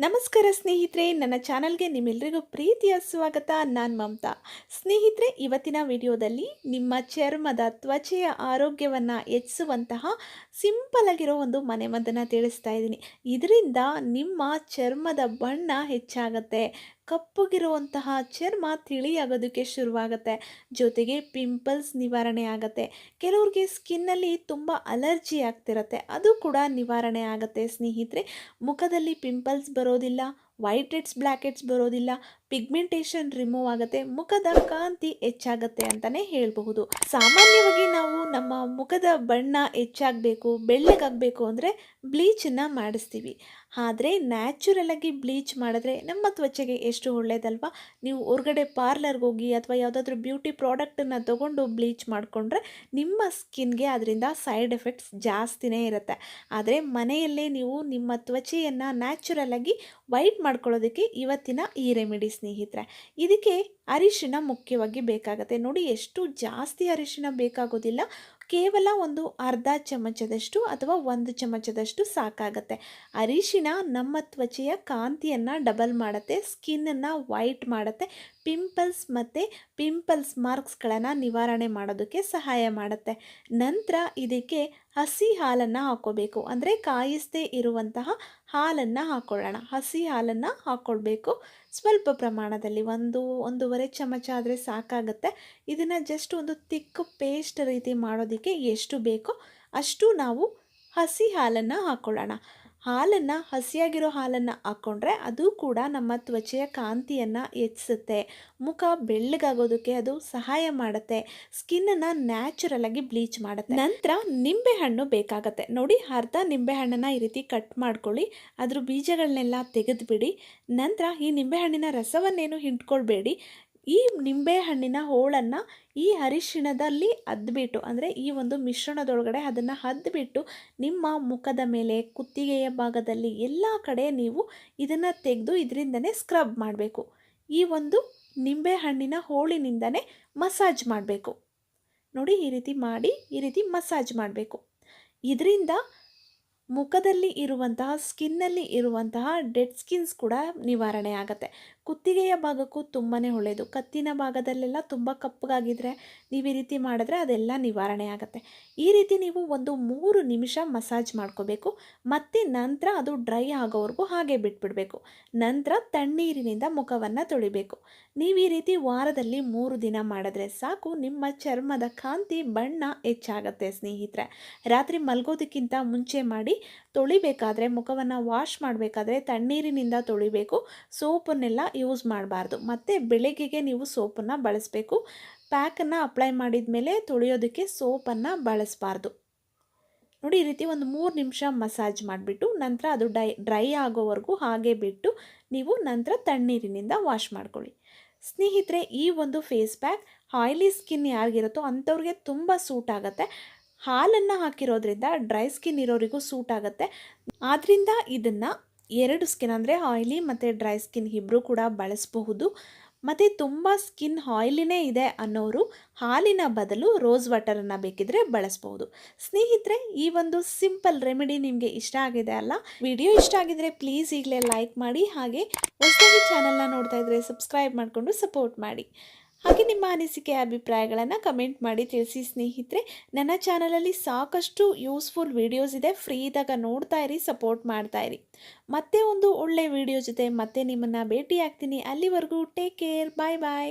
ನಮಸ್ಕಾರ ಸ್ನೇಹಿತರೆ, ನನ್ನ ಚಾನಲ್ಗೆ ನಿಮ್ಮೆಲ್ಲರಿಗೂ ಪ್ರೀತಿಯ ಸ್ವಾಗತ. ನಾನು ಮಮತಾ. ಸ್ನೇಹಿತರೆ, ಇವತ್ತಿನ ವಿಡಿಯೋದಲ್ಲಿ ನಿಮ್ಮ ಚರ್ಮದ ತ್ವಚೆಯ ಆರೋಗ್ಯವನ್ನು ಹೆಚ್ಚಿಸುವಂತಹ ಸಿಂಪಲ್ ಆಗಿರೋ ಒಂದು ಮನೆಮದ್ದನ್ನು ತಿಳಿಸ್ತಾ ಇದ್ದೀನಿ. ಇದರಿಂದ ನಿಮ್ಮ ಚರ್ಮದ ಬಣ್ಣ ಹೆಚ್ಚಾಗತ್ತೆ. ಕಪ್ಪಗಿರುವಂತಹ ಚರ್ಮ ತಿಳಿಯಾಗೋದಕ್ಕೆ ಶುರುವಾಗುತ್ತೆ. ಜೊತೆಗೆ ಪಿಂಪಲ್ಸ್ ನಿವಾರಣೆ ಆಗುತ್ತೆ. ಕೆಲವ್ರಿಗೆ ಸ್ಕಿನ್ನಲ್ಲಿ ತುಂಬ ಅಲರ್ಜಿ ಆಗ್ತಿರತ್ತೆ. ಅದು ಕೂಡ ನಿವಾರಣೆ ಆಗುತ್ತೆ ಸ್ನೇಹಿತರೆ. ಮುಖದಲ್ಲಿ ಪಿಂಪಲ್ಸ್ ಬರೋದಿಲ್ಲ ವೈಟ್ ಹೆಡ್ಸ್ ಬ್ಲ್ಯಾಕ್ ಹೆಡ್ಸ್ ಬರೋದಿಲ್ಲ ಪಿಗ್ಮೆಂಟೇಷನ್ ರಿಮೂವ್ ಆಗುತ್ತೆ, ಮುಖದ ಕಾಂತಿ ಹೆಚ್ಚಾಗುತ್ತೆ ಅಂತಲೇ ಹೇಳಬಹುದು. ಸಾಮಾನ್ಯವಾಗಿ ನಾವು ನಮ್ಮ ಮುಖದ ಬಣ್ಣ ಹೆಚ್ಚಾಗಬೇಕು, ಬೆಳ್ಳಗಾಗಬೇಕು ಅಂದರೆ ಬ್ಲೀಚನ್ನು ಮಾಡಿಸ್ತೀವಿ. ಆದರೆ ನ್ಯಾಚುರಲ್ ಆಗಿ ಬ್ಲೀಚ್ ಮಾಡಿದ್ರೆ ನಮ್ಮ ತ್ವಚೆಗೆ ಎಷ್ಟು ಒಳ್ಳೆಯದಲ್ವಾ ನೀವು ಹೊರಗಡೆ ಪಾರ್ಲರ್ಗೆ ಹೋಗಿ ಅಥವಾ ಯಾವುದಾದ್ರೂ ಬ್ಯೂಟಿ ಪ್ರಾಡಕ್ಟನ್ನು ತೊಗೊಂಡು ಬ್ಲೀಚ್ ಮಾಡಿಕೊಂಡ್ರೆ ನಿಮ್ಮ ಸ್ಕಿನ್ಗೆ ಅದರಿಂದ ಸೈಡ್ ಎಫೆಕ್ಟ್ಸ್ ಜಾಸ್ತಿನೇ ಇರುತ್ತೆ. ಆದರೆ ಮನೆಯಲ್ಲೇ ನೀವು ನಿಮ್ಮ ತ್ವಚೆಯನ್ನು ನ್ಯಾಚುರಲ್ ಆಗಿ ವೈಟ್ ಮಾಡ್ಕೊಳ್ಳೋದಕ್ಕೆ ಇವತ್ತಿನ ಈ ರೆಮಿಡಿ ಸ್ನೇಹಿತರೆ. ಇದಕ್ಕೆ ಅರಿಶಿನ ಮುಖ್ಯವಾಗಿ ಬೇಕಾಗುತ್ತೆ. ನೋಡಿ, ಎಷ್ಟು ಜಾಸ್ತಿ ಅರಿಶಿನ ಬೇಕಾಗೋದಿಲ್ಲ. ಕೇವಲ ಒಂದು ಅರ್ಧ ಚಮಚದಷ್ಟು ಅಥವಾ ಒಂದು ಚಮಚದಷ್ಟು ಸಾಕಾಗತ್ತೆ. ಅರಿಶಿನ ನಮ್ಮ ತ್ವಚೆಯ ಕಾಂತಿಯನ್ನು ಡಬಲ್ ಮಾಡುತ್ತೆ ಸ್ಕಿನ್ನನ್ನು ವೈಟ್ ಮಾಡುತ್ತೆ. ಪಿಂಪಲ್ಸ್ ಮತ್ತು ಪಿಂಪಲ್ಸ್ ಮಾರ್ಕ್ಸ್ಗಳನ್ನು ನಿವಾರಣೆ ಮಾಡೋದಕ್ಕೆ ಸಹಾಯ ಮಾಡುತ್ತೆ. ನಂತರ ಇದಕ್ಕೆ ಹಸಿ ಹಾಲನ್ನು ಹಾಕೋಬೇಕು. ಅಂದರೆ ಕಾಯಿಸದೇ ಇರುವಂತಹ ಹಾಲನ್ನು ಹಾಕ್ಕೊಳ್ಳೋಣ ಹಸಿ ಹಾಲನ್ನು ಹಾಕ್ಕೊಳ್ಬೇಕು ಸ್ವಲ್ಪ ಪ್ರಮಾಣದಲ್ಲಿ ಒಂದು ಒಂದೂವರೆ ಚಮಚ ಆದರೆ ಸಾಕಾಗುತ್ತೆ. ಇದನ್ನು ಜಸ್ಟ್ ಒಂದು ತಿಕ್ಕು ಪೇಸ್ಟ್ ರೀತಿ ಮಾಡೋದಕ್ಕೆ ಎಷ್ಟು ಬೇಕೋ ಅಷ್ಟು ನಾವು ಹಸಿ ಹಾಲನ್ನು ಹಾಕ್ಕೊಳ್ಳೋಣ ಹಾಲನ್ನು, ಹಸಿಯಾಗಿರೋ ಹಾಲನ್ನು ಹಾಕ್ಕೊಂಡ್ರೆ ಅದು ಕೂಡ ನಮ್ಮ ತ್ವಚೆಯ ಕಾಂತಿಯನ್ನು ಹೆಚ್ಚಿಸುತ್ತೆ. ಮುಖ ಬೆಳ್ಳಗಾಗೋದಕ್ಕೆ ಅದು ಸಹಾಯ ಮಾಡುತ್ತೆ. ಸ್ಕಿನ್ನನ್ನು ನ್ಯಾಚುರಲ್ ಆಗಿ ಬ್ಲೀಚ್ ಮಾಡುತ್ತೆ. ನಂತರ ನಿಂಬೆಹಣ್ಣು ಬೇಕಾಗತ್ತೆ. ನೋಡಿ, ಅರ್ಧ ನಿಂಬೆಹಣ್ಣನ್ನು ಈ ರೀತಿ ಕಟ್ ಮಾಡ್ಕೊಳ್ಳಿ. ಅದ್ರ ಬೀಜಗಳನ್ನೆಲ್ಲ ತೆಗೆದುಬಿಡಿ. ನಂತರ ಈ ನಿಂಬೆಹಣ್ಣಿನ ರಸವನ್ನೇನು ಹಿಂಡ್ಕೊಳ್ಬೇಡಿ. ಈ ನಿಂಬೆಹಣ್ಣಿನ ಹೋಳನ್ನು ಈ ಅರಿಶಿಣದಲ್ಲಿ ಅದ್ಬಿಟ್ಟು ಅಂದರೆ ಈ ಒಂದು ಮಿಶ್ರಣದೊಳಗಡೆ ಅದನ್ನು ಅದ್ಬಿಟ್ಟು ನಿಮ್ಮ ಮುಖದ ಮೇಲೆ, ಕುತ್ತಿಗೆಯ ಭಾಗದಲ್ಲಿ ಎಲ್ಲ ಕಡೆ ನೀವು ಇದನ್ನು ತೆಗೆದು ಇದರಿಂದನೇ ಸ್ಕ್ರಬ್ ಮಾಡಬೇಕು. ಈ ಒಂದು ನಿಂಬೆಹಣ್ಣಿನ ಹೋಳಿನಿಂದನೇ ಮಸಾಜ್ ಮಾಡಬೇಕು. ನೋಡಿ ಈ ರೀತಿ ಮಾಡಿ, ಈ ರೀತಿ ಮಸಾಜ್ ಮಾಡಬೇಕು. ಇದರಿಂದ ಮುಖದಲ್ಲಿ ಇರುವಂತಹ, ಸ್ಕಿನ್ನಲ್ಲಿ ಇರುವಂತಹ ಡೆಡ್ ಸ್ಕಿನ್ಸ್ ಕೂಡ ನಿವಾರಣೆ ಆಗುತ್ತೆ. ಕುತ್ತಿಗೆಯ ಭಾಗಕ್ಕೂ ತುಂಬಾ ಒಳ್ಳೆಯದು ಕತ್ತಿನ ಭಾಗದಲ್ಲೆಲ್ಲ ತುಂಬ ಕಪ್ಪಗಾಗಿದ್ರೆ ನೀವು ಈ ರೀತಿ ಮಾಡಿದ್ರೆ ಅದೆಲ್ಲ ನಿವಾರಣೆ ಆಗುತ್ತೆ. ಈ ರೀತಿ ನೀವು ಒಂದು ಮೂರು ನಿಮಿಷ ಮಸಾಜ್ ಮಾಡ್ಕೋಬೇಕು. ಮತ್ತು ನಂತರ ಅದು ಡ್ರೈ ಆಗೋವರೆಗೂ ಹಾಗೆ ಬಿಟ್ಬಿಡಬೇಕು. ನಂತರ ತಣ್ಣೀರಿನಿಂದ ಮುಖವನ್ನು ತೊಳಿಬೇಕು. ನೀವು ಈ ರೀತಿ ವಾರದಲ್ಲಿ ಮೂರು ದಿನ ಮಾಡಿದ್ರೆ ಸಾಕು. ನಿಮ್ಮ ಚರ್ಮದ ಕಾಂತಿ, ಬಣ್ಣ ಹೆಚ್ಚಾಗತ್ತೆ ಸ್ನೇಹಿತರೆ. ರಾತ್ರಿ ಮಲಗೋದಕ್ಕಿಂತ ಮುಂಚೆ ಮಾಡಿ ತೊಳಿಬೇಕಾದ್ರೆ, ಮುಖವನ್ನು ವಾಶ್ ಮಾಡಬೇಕಾದ್ರೆ ತಣ್ಣೀರಿನಿಂದ ತೊಳಿಬೇಕು. ಸೋಪನ್ನೆಲ್ಲ ಯೂಸ್ ಮಾಡಬಾರ್ದು. ಮತ್ತು ಬೆಳಗ್ಗೆಗೆ ನೀವು ಸೋಪನ್ನು ಬಳಸಬೇಕು. ಪ್ಯಾಕನ್ನು ಅಪ್ಲೈ ಮಾಡಿದ ಮೇಲೆ ತೊಳೆಯೋದಕ್ಕೆ ಸೋಪನ್ನು ಬಳಸಬಾರ್ದು. ನೋಡಿ, ಈ ರೀತಿ ಒಂದು ಮೂರು ನಿಮಿಷ ಮಸಾಜ್ ಮಾಡಿಬಿಟ್ಟು, ನಂತರ ಅದು ಡೈ ಡ್ರೈ ಆಗೋವರೆಗೂ ಹಾಗೆ ಬಿಟ್ಟು ನೀವು ನಂತರ ತಣ್ಣೀರಿನಿಂದ ವಾಶ್ ಮಾಡ್ಕೊಳ್ಳಿ. ಸ್ನೇಹಿತರೆ, ಈ ಒಂದು ಫೇಸ್ ಪ್ಯಾಕ್ ಆಯ್ಲಿ ಸ್ಕಿನ್ ಯಾರಿಗಿರುತ್ತೋ ಅಂಥವ್ರಿಗೆ ತುಂಬ ಸೂಟ್ ಆಗುತ್ತೆ. ಹಾಲನ್ನು ಹಾಕಿರೋದ್ರಿಂದ ಡ್ರೈ ಸ್ಕಿನ್ ಇರೋರಿಗೂ ಸೂಟ್ ಆಗುತ್ತೆ. ಆದ್ದರಿಂದ ಇದನ್ನು ಎರಡು ಸ್ಕಿನ್ ಅಂದರೆ ಆಯ್ಲಿ ಮತ್ತು ಡ್ರೈ ಸ್ಕಿನ್ ಇಬ್ಬರು ಕೂಡ ಬಳಸಬಹುದು. ಮತ್ತು ತುಂಬ ಸ್ಕಿನ್ ಆಯ್ಲಿನೇ ಇದೆ ಅನ್ನೋರು ಹಾಲಿನ ಬದಲು ರೋಸ್ ವಾಟರನ್ನು ಬೇಕಿದ್ರೆ ಬಳಸ್ಬೋದು ಸ್ನೇಹಿತರೆ, ಈ ಒಂದು ಸಿಂಪಲ್ ರೆಮಿಡಿ ನಿಮಗೆ ಇಷ್ಟ ಆಗಿದೆ ಅಲ್ಲ? ವಿಡಿಯೋ ಇಷ್ಟ ಆಗಿದ್ರೆ ಪ್ಲೀಸ್ ಈಗಲೇ ಲೈಕ್ ಮಾಡಿ, ಹಾಗೆ ಹೊಸದಾಗಿ ಚಾನಲ್ನ ನೋಡ್ತಾ ಇದ್ರೆ ಸಬ್ಸ್ಕ್ರೈಬ್ ಮಾಡಿಕೊಂಡು ಸಪೋರ್ಟ್ ಮಾಡಿ. ಹಾಗೆ ನಿಮ್ಮ ಅನಿಸಿಕೆ, ಅಭಿಪ್ರಾಯಗಳನ್ನು ಕಮೆಂಟ್ ಮಾಡಿ ತಿಳಿಸಿ ಸ್ನೇಹಿತರೆ. ನನ್ನ ಚಾನಲಲ್ಲಿ ಸಾಕಷ್ಟು ಯೂಸ್ಫುಲ್ ವಿಡಿಯೋಸ್ ಇದೆ. ಫ್ರೀ ಇದ್ದಾಗ ನೋಡ್ತಾ ಇರಿ ಸಪೋರ್ಟ್ ಮಾಡ್ತಾ ಇರಿ. ಮತ್ತೆ ಒಂದು ಒಳ್ಳೆ ವಿಡಿಯೋ ಜೊತೆ ಮತ್ತೆ ನಿಮ್ಮನ್ನು ಭೇಟಿಯಾಗ್ತೀನಿ. ಅಲ್ಲಿವರೆಗೂ ಟೇಕ್ ಕೇರ್ ಬಾಯ್ ಬಾಯ್